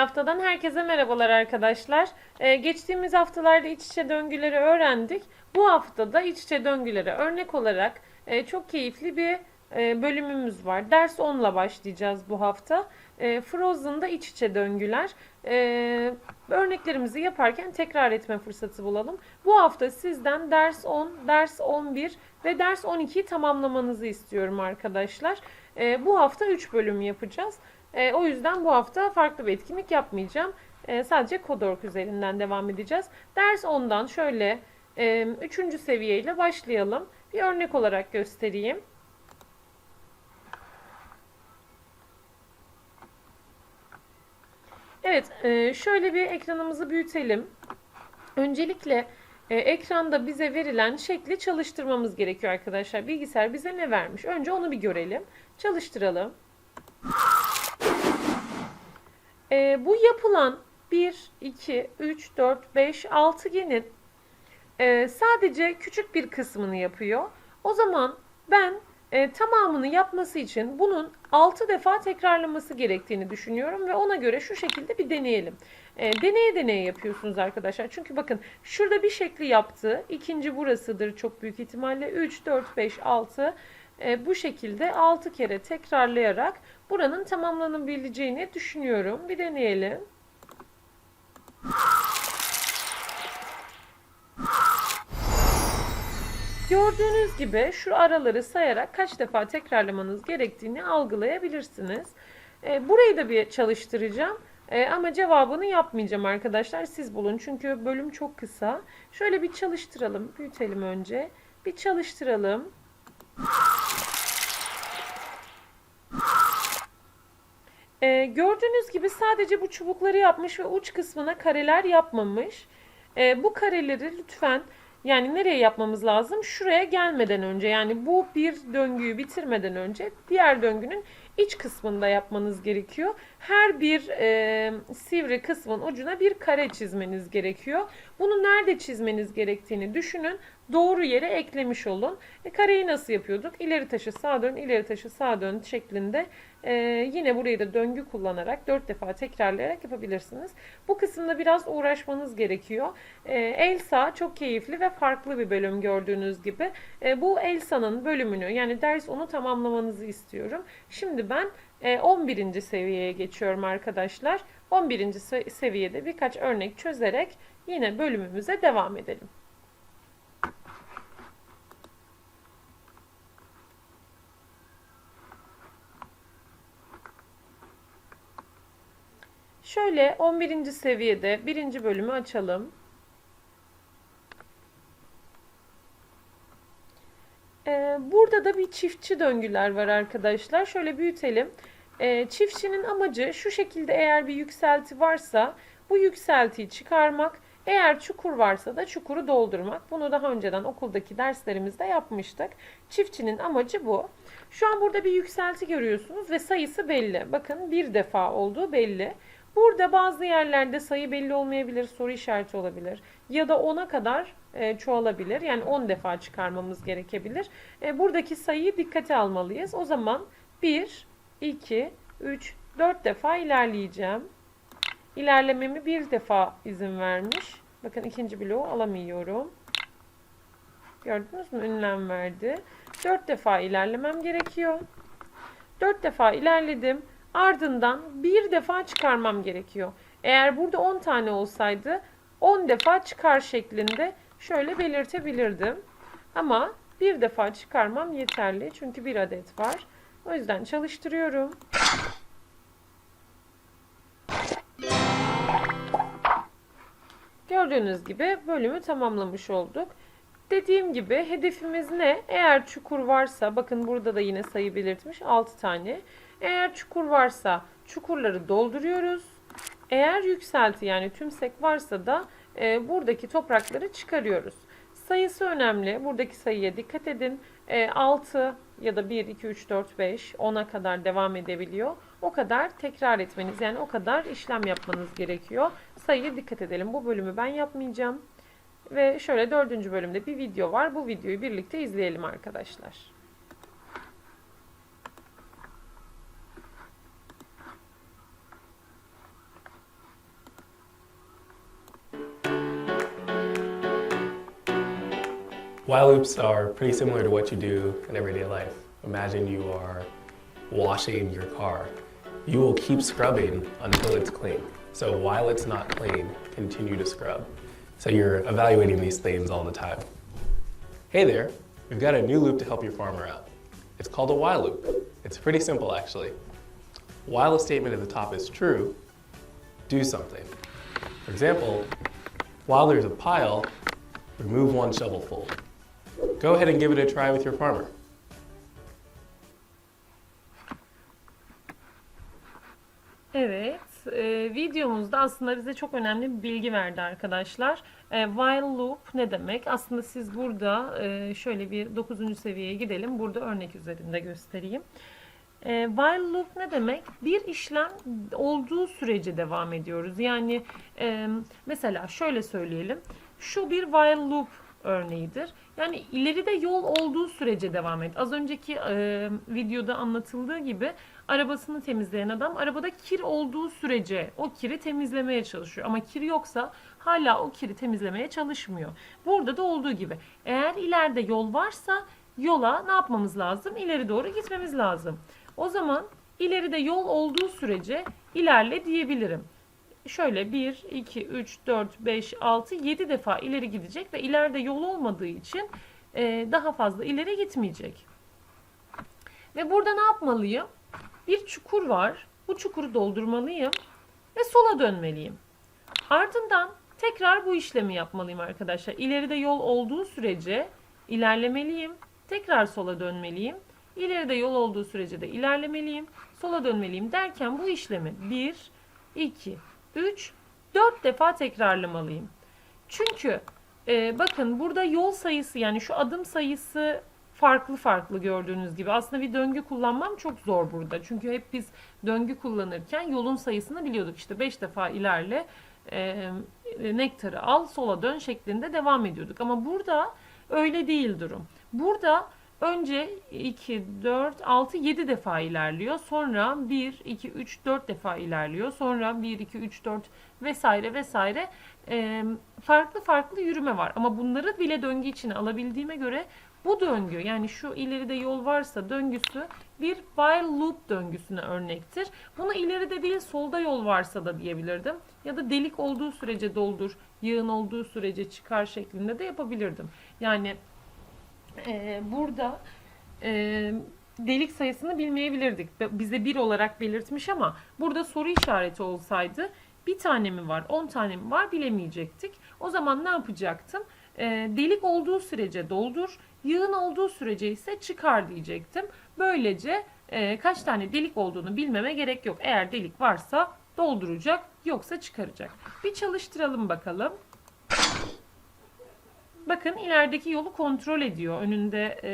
Haftadan herkese merhabalar arkadaşlar. Ee, geçtiğimiz haftalarda iç içe döngüleri öğrendik. Bu haftada iç içe döngülere örnek olarak e, çok keyifli bir e, bölümümüz var. Ders 10'la başlayacağız bu hafta. E, Frozen'da iç içe döngüler. E, örneklerimizi yaparken tekrar etme fırsatı bulalım. Bu hafta sizden ders 10, ders 11 ve ders 12'yi tamamlamanızı istiyorum arkadaşlar. E, bu hafta 3 bölüm yapacağız. E, o yüzden bu hafta farklı bir etkinlik yapmayacağım. E, sadece Kodork üzerinden devam edeceğiz. Ders 10'dan şöyle 3. E, seviyeyle başlayalım. Bir örnek olarak göstereyim. Evet, e, şöyle bir ekranımızı büyütelim. Öncelikle e, ekranda bize verilen şekli çalıştırmamız gerekiyor arkadaşlar. Bilgisayar bize ne vermiş? Önce onu bir görelim. Çalıştıralım. E, bu yapılan 1, 2, 3, 4, 5 altıgenin e, sadece küçük bir kısmını yapıyor. O zaman ben e, tamamını yapması için bunun 6 defa tekrarlaması gerektiğini düşünüyorum ve ona göre şu şekilde bir deneyelim. E, deneye deneye yapıyorsunuz arkadaşlar. Çünkü bakın şurada bir şekli yaptı. İkinci burasıdır çok büyük ihtimalle. 3, 4, 5, 6 e, bu şekilde 6 kere tekrarlayarak buranın tamamlanabileceğini düşünüyorum. Bir deneyelim. Gördüğünüz gibi şu araları sayarak kaç defa tekrarlamanız gerektiğini algılayabilirsiniz. E, burayı da bir çalıştıracağım. E, ama cevabını yapmayacağım arkadaşlar. Siz bulun. Çünkü bölüm çok kısa. Şöyle bir çalıştıralım. Büyütelim önce. Bir çalıştıralım. E, gördüğünüz gibi sadece bu çubukları yapmış ve uç kısmına kareler yapmamış. E, bu kareleri lütfen yani nereye yapmamız lazım? Şuraya gelmeden önce yani bu bir döngüyü bitirmeden önce diğer döngünün iç kısmında yapmanız gerekiyor. Her bir e, sivri kısmın ucuna bir kare çizmeniz gerekiyor. Bunu nerede çizmeniz gerektiğini düşünün. Doğru yere eklemiş olun. E, kareyi nasıl yapıyorduk? İleri taşı sağa dön, ileri taşı sağa dön şeklinde e, yine burayı da döngü kullanarak dört defa tekrarlayarak yapabilirsiniz. Bu kısımda biraz uğraşmanız gerekiyor. E, Elsa çok keyifli ve farklı bir bölüm gördüğünüz gibi. E, bu Elsa'nın bölümünü yani ders onu tamamlamanızı istiyorum. Şimdi ben 11. E, seviyeye geçiyorum arkadaşlar. 11. seviyede birkaç örnek çözerek yine bölümümüze devam edelim. Şöyle 11. seviyede birinci bölümü açalım. Ee, çiftçi döngüler var arkadaşlar. Şöyle büyütelim. Ee, çiftçinin amacı şu şekilde eğer bir yükselti varsa bu yükseltiyi çıkarmak. Eğer çukur varsa da çukuru doldurmak. Bunu daha önceden okuldaki derslerimizde yapmıştık. Çiftçinin amacı bu. Şu an burada bir yükselti görüyorsunuz ve sayısı belli. Bakın bir defa olduğu belli. Burada bazı yerlerde sayı belli olmayabilir, soru işareti olabilir ya da 10'a kadar e, çoğalabilir. Yani 10 defa çıkarmamız gerekebilir. E, buradaki sayıyı dikkate almalıyız. O zaman 1, 2, 3, 4 defa ilerleyeceğim. İlerlememi bir defa izin vermiş. Bakın ikinci bloğu alamıyorum. Gördünüz mü? Ünlem verdi. 4 defa ilerlemem gerekiyor. 4 defa ilerledim. Ardından bir defa çıkarmam gerekiyor. Eğer burada 10 tane olsaydı 10 defa çıkar şeklinde şöyle belirtebilirdim. Ama bir defa çıkarmam yeterli. Çünkü bir adet var. O yüzden çalıştırıyorum. Gördüğünüz gibi bölümü tamamlamış olduk. Dediğim gibi hedefimiz ne? Eğer çukur varsa bakın burada da yine sayı belirtmiş 6 tane. Eğer çukur varsa çukurları dolduruyoruz. Eğer yükselti yani tümsek varsa da e, buradaki toprakları çıkarıyoruz. Sayısı önemli. Buradaki sayıya dikkat edin. E, 6 ya da 1, 2, 3, 4, 5, 10'a kadar devam edebiliyor. O kadar tekrar etmeniz yani o kadar işlem yapmanız gerekiyor. Sayıya dikkat edelim. Bu bölümü ben yapmayacağım. Ve şöyle dördüncü bölümde bir video var. Bu videoyu birlikte izleyelim arkadaşlar. While loops are pretty similar to what you do in everyday life. Imagine you are washing your car. You will keep scrubbing until it's clean. So while it's not clean, continue to scrub. So you're evaluating these things all the time. Hey there, we've got a new loop to help your farmer out. It's called a while loop. It's pretty simple actually. While a statement at the top is true, do something. For example, while there's a pile, remove one shovelful. Go ahead and give it a try with your farmer. Evet, e, videomuzda aslında bize çok önemli bir bilgi verdi arkadaşlar. E, while loop ne demek? Aslında siz burada e, şöyle bir 9. seviyeye gidelim. Burada örnek üzerinde göstereyim. E, while loop ne demek? Bir işlem olduğu sürece devam ediyoruz. Yani e, mesela şöyle söyleyelim. Şu bir while loop örneğidir. Yani ileride yol olduğu sürece devam et. Az önceki e, videoda anlatıldığı gibi arabasını temizleyen adam arabada kir olduğu sürece o kiri temizlemeye çalışıyor. Ama kir yoksa hala o kiri temizlemeye çalışmıyor. Burada da olduğu gibi eğer ileride yol varsa yola ne yapmamız lazım? İleri doğru gitmemiz lazım. O zaman ileride yol olduğu sürece ilerle diyebilirim. Şöyle 1, 2, 3, 4, 5, 6, 7 defa ileri gidecek ve ileride yol olmadığı için e, daha fazla ileri gitmeyecek. Ve burada ne yapmalıyım? Bir çukur var. Bu çukuru doldurmalıyım ve sola dönmeliyim. Ardından tekrar bu işlemi yapmalıyım arkadaşlar. İleride yol olduğu sürece ilerlemeliyim. Tekrar sola dönmeliyim. İleride yol olduğu sürece de ilerlemeliyim. Sola dönmeliyim derken bu işlemi 1, 2, 3, 4 defa tekrarlamalıyım. Çünkü e, bakın burada yol sayısı yani şu adım sayısı farklı farklı gördüğünüz gibi. Aslında bir döngü kullanmam çok zor burada. Çünkü hep biz döngü kullanırken yolun sayısını biliyorduk. İşte 5 defa ilerle, e, nektarı al, sola dön şeklinde devam ediyorduk. Ama burada öyle değil durum. Burada önce 2, 4, 6, 7 defa ilerliyor. Sonra 1, 2, 3, 4 defa ilerliyor. Sonra 1, 2, 3, 4 vesaire vesaire e, farklı farklı yürüme var. Ama bunları bile döngü içine alabildiğime göre bu döngü yani şu ileride yol varsa döngüsü bir while loop döngüsüne örnektir. Bunu ileride değil solda yol varsa da diyebilirdim. Ya da delik olduğu sürece doldur, yığın olduğu sürece çıkar şeklinde de yapabilirdim. Yani e, burada e, delik sayısını bilmeyebilirdik. Bize bir olarak belirtmiş ama burada soru işareti olsaydı bir tane mi var, 10 tane mi var bilemeyecektik. O zaman ne yapacaktım? E, delik olduğu sürece doldur, yığın olduğu sürece ise çıkar diyecektim. Böylece e, kaç tane delik olduğunu bilmeme gerek yok. Eğer delik varsa dolduracak, yoksa çıkaracak. Bir çalıştıralım bakalım. Bakın ilerideki yolu kontrol ediyor. Önünde e,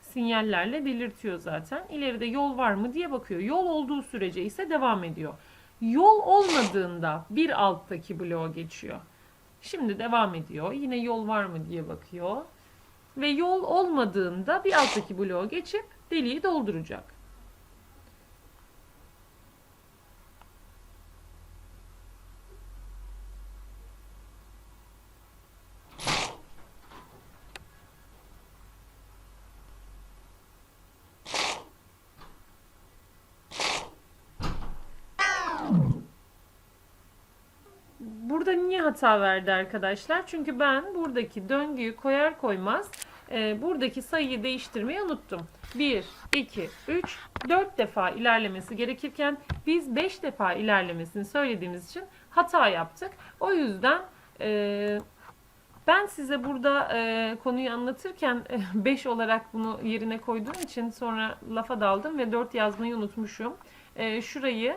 sinyallerle belirtiyor zaten. İleride yol var mı diye bakıyor. Yol olduğu sürece ise devam ediyor. Yol olmadığında bir alttaki bloğa geçiyor. Şimdi devam ediyor. Yine yol var mı diye bakıyor. Ve yol olmadığında bir alttaki bloğa geçip deliği dolduracak. Burada niye hata verdi arkadaşlar? Çünkü ben buradaki döngüyü koyar koymaz e, buradaki sayıyı değiştirmeyi unuttum. 1, 2, 3, 4 defa ilerlemesi gerekirken biz 5 defa ilerlemesini söylediğimiz için hata yaptık. O yüzden e, ben size burada e, konuyu anlatırken 5 olarak bunu yerine koyduğum için sonra lafa daldım ve 4 yazmayı unutmuşum. E, şurayı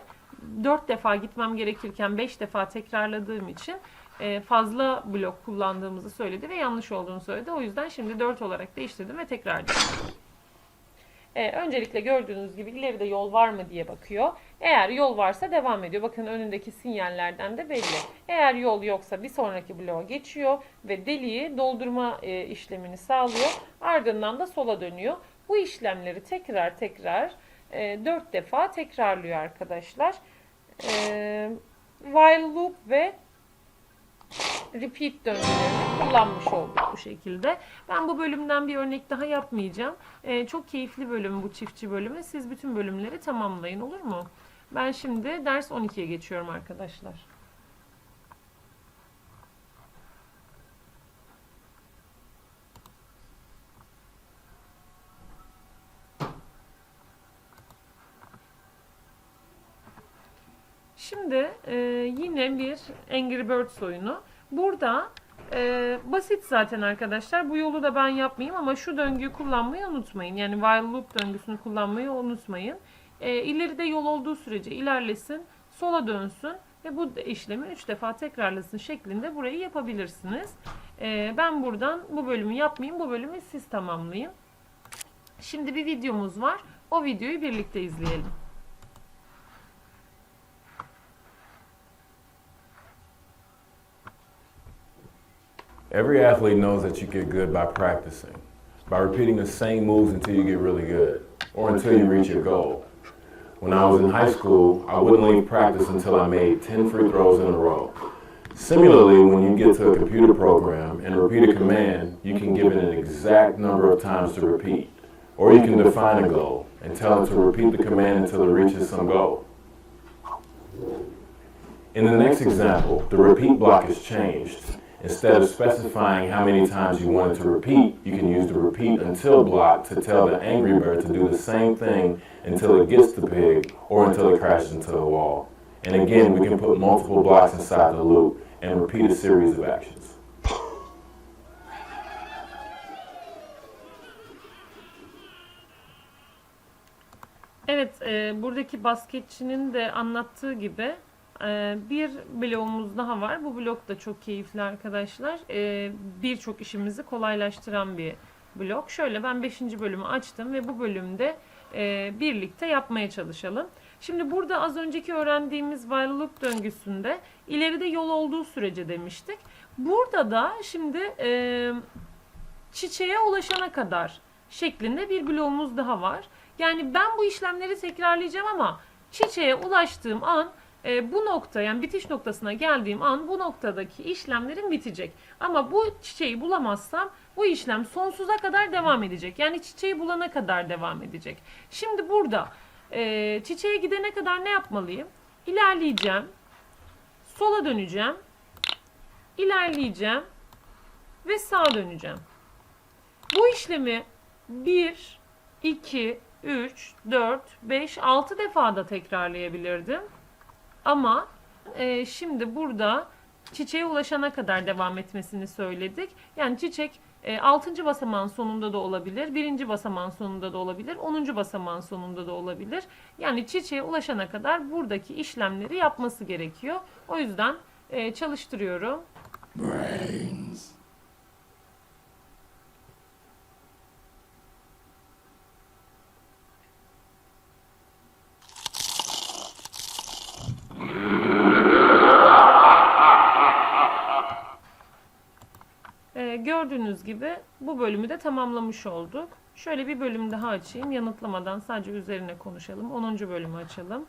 4 defa gitmem gerekirken 5 defa tekrarladığım için e, fazla blok kullandığımızı söyledi ve yanlış olduğunu söyledi. O yüzden şimdi 4 olarak değiştirdim ve tekrarladım. Ee, öncelikle gördüğünüz gibi ileride yol var mı diye bakıyor. Eğer yol varsa devam ediyor. Bakın önündeki sinyallerden de belli. Eğer yol yoksa bir sonraki bloğa geçiyor ve deliği doldurma e, işlemini sağlıyor. Ardından da sola dönüyor. Bu işlemleri tekrar tekrar e, 4 defa tekrarlıyor arkadaşlar. E, while loop ve repeat döngülerini kullanmış olduk bu şekilde. Ben bu bölümden bir örnek daha yapmayacağım. Ee, çok keyifli bölüm bu çiftçi bölümü. Siz bütün bölümleri tamamlayın olur mu? Ben şimdi ders 12'ye geçiyorum arkadaşlar. Şimdi e, yine bir Angry Birds oyunu. Burada e, basit zaten arkadaşlar. Bu yolu da ben yapmayayım ama şu döngüyü kullanmayı unutmayın. Yani while loop döngüsünü kullanmayı unutmayın. E, ileride yol olduğu sürece ilerlesin, sola dönsün ve bu işlemi 3 defa tekrarlasın şeklinde burayı yapabilirsiniz. E, ben buradan bu bölümü yapmayayım, bu bölümü siz tamamlayın. Şimdi bir videomuz var. O videoyu birlikte izleyelim. Every athlete knows that you get good by practicing, by repeating the same moves until you get really good, or until you reach your goal. When I was in high school, I wouldn't leave practice until I made 10 free throws in a row. Similarly, when you get to a computer program and repeat a command, you can give it an exact number of times to repeat. Or you can define a goal and tell it to repeat the command until it reaches some goal. In the next example, the repeat block is changed. Instead of specifying how many times you want it to repeat, you can use the repeat until block to tell the Angry Bird to do the same thing until it gets the pig or until it crashes into the wall. And again, we can put multiple blocks inside the loop and repeat a series of actions. Evet, e, buradaki basketçinin de anlattığı gibi e, bir bloğumuz daha var. Bu blok da çok keyifli arkadaşlar. E, Birçok işimizi kolaylaştıran bir blok. Şöyle ben 5. bölümü açtım ve bu bölümde e, birlikte yapmaya çalışalım. Şimdi burada az önceki öğrendiğimiz while döngüsünde ileride yol olduğu sürece demiştik. Burada da şimdi e, çiçeğe ulaşana kadar şeklinde bir bloğumuz daha var. Yani ben bu işlemleri tekrarlayacağım ama çiçeğe ulaştığım an e, bu nokta yani bitiş noktasına geldiğim an bu noktadaki işlemlerim bitecek. Ama bu çiçeği bulamazsam bu işlem sonsuza kadar devam edecek. Yani çiçeği bulana kadar devam edecek. Şimdi burada e, çiçeğe gidene kadar ne yapmalıyım? İlerleyeceğim. Sola döneceğim. ilerleyeceğim ve sağa döneceğim. Bu işlemi 1, 2, 3, 4, 5, 6 defa da tekrarlayabilirdim. Ama e, şimdi burada çiçeğe ulaşana kadar devam etmesini söyledik. Yani çiçek e, 6. basamağın sonunda da olabilir, 1. basamağın sonunda da olabilir, 10. basamağın sonunda da olabilir. Yani çiçeğe ulaşana kadar buradaki işlemleri yapması gerekiyor. O yüzden e, çalıştırıyorum. Ee, gördüğünüz gibi bu bölümü de tamamlamış olduk. Şöyle bir bölüm daha açayım. Yanıtlamadan sadece üzerine konuşalım. 10. bölümü açalım.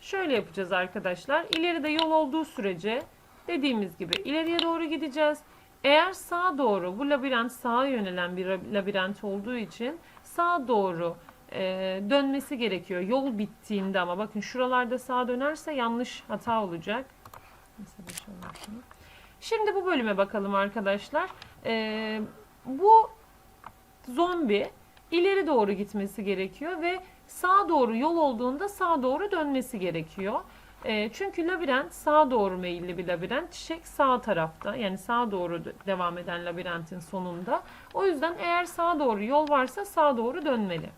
Şöyle yapacağız arkadaşlar. İleride yol olduğu sürece dediğimiz gibi ileriye doğru gideceğiz. Eğer sağa doğru, bu labirent sağa yönelen bir labirent olduğu için sağa doğru e, dönmesi gerekiyor. Yol bittiğinde ama bakın şuralarda sağa dönerse yanlış hata olacak. Mesela şöyle. Şimdi bu bölüme bakalım arkadaşlar. Ee, bu zombi ileri doğru gitmesi gerekiyor ve sağa doğru yol olduğunda sağa doğru dönmesi gerekiyor. Ee, çünkü labirent sağa doğru meyilli bir labirent. Çiçek sağ tarafta yani sağa doğru devam eden labirentin sonunda. O yüzden eğer sağa doğru yol varsa sağa doğru dönmeli.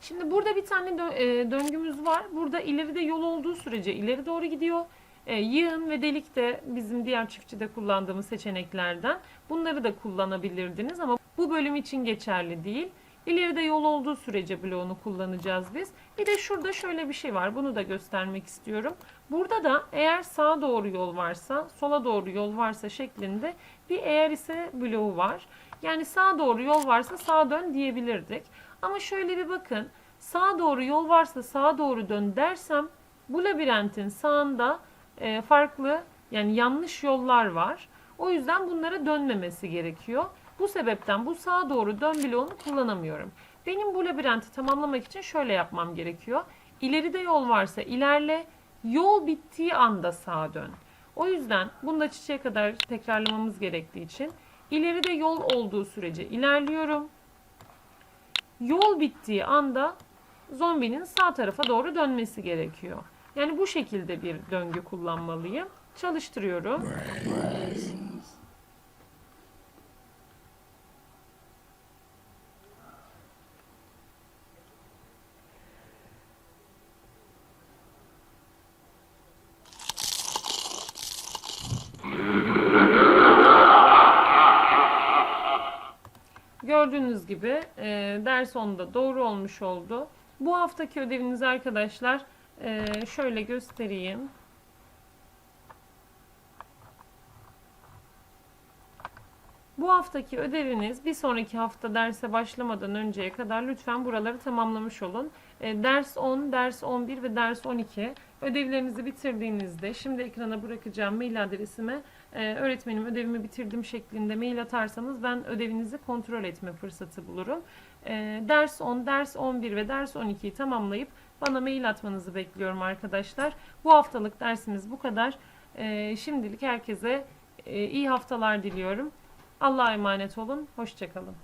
Şimdi burada bir tane dö- e, döngümüz var. Burada ileride yol olduğu sürece ileri doğru gidiyor. E, yığın ve delik de bizim diğer çiftçide kullandığımız seçeneklerden. Bunları da kullanabilirdiniz ama bu bölüm için geçerli değil. İleride yol olduğu sürece bloğunu kullanacağız biz. Bir de şurada şöyle bir şey var. Bunu da göstermek istiyorum. Burada da eğer sağa doğru yol varsa, sola doğru yol varsa şeklinde bir eğer ise bloğu var. Yani sağa doğru yol varsa sağa dön diyebilirdik. Ama şöyle bir bakın. Sağa doğru yol varsa sağa doğru dön dersem bu labirentin sağında e, farklı Yani yanlış yollar var. O yüzden bunlara dönmemesi gerekiyor. Bu sebepten bu sağa doğru dön bloğunu kullanamıyorum. Benim bu labirenti tamamlamak için şöyle yapmam gerekiyor. İleride yol varsa ilerle, yol bittiği anda sağa dön. O yüzden bunu da çiçeğe kadar tekrarlamamız gerektiği için ileride yol olduğu sürece ilerliyorum. Yol bittiği anda zombinin sağ tarafa doğru dönmesi gerekiyor. Yani bu şekilde bir döngü kullanmalıyım. Çalıştırıyorum. Gördüğünüz gibi e, ders 10'da doğru olmuş oldu. Bu haftaki ödeviniz arkadaşlar e, şöyle göstereyim. Bu haftaki ödeviniz bir sonraki hafta derse başlamadan önceye kadar lütfen buraları tamamlamış olun. E, ders 10, ders 11 ve ders 12 ödevlerinizi bitirdiğinizde şimdi ekrana bırakacağım mail adresime e, öğretmenim ödevimi bitirdim şeklinde mail atarsanız ben ödevinizi kontrol etme fırsatı bulurum. E, ders 10, ders 11 ve ders 12'yi tamamlayıp bana mail atmanızı bekliyorum arkadaşlar. Bu haftalık dersimiz bu kadar. E, şimdilik herkese e, iyi haftalar diliyorum. Allah'a emanet olun. Hoşçakalın.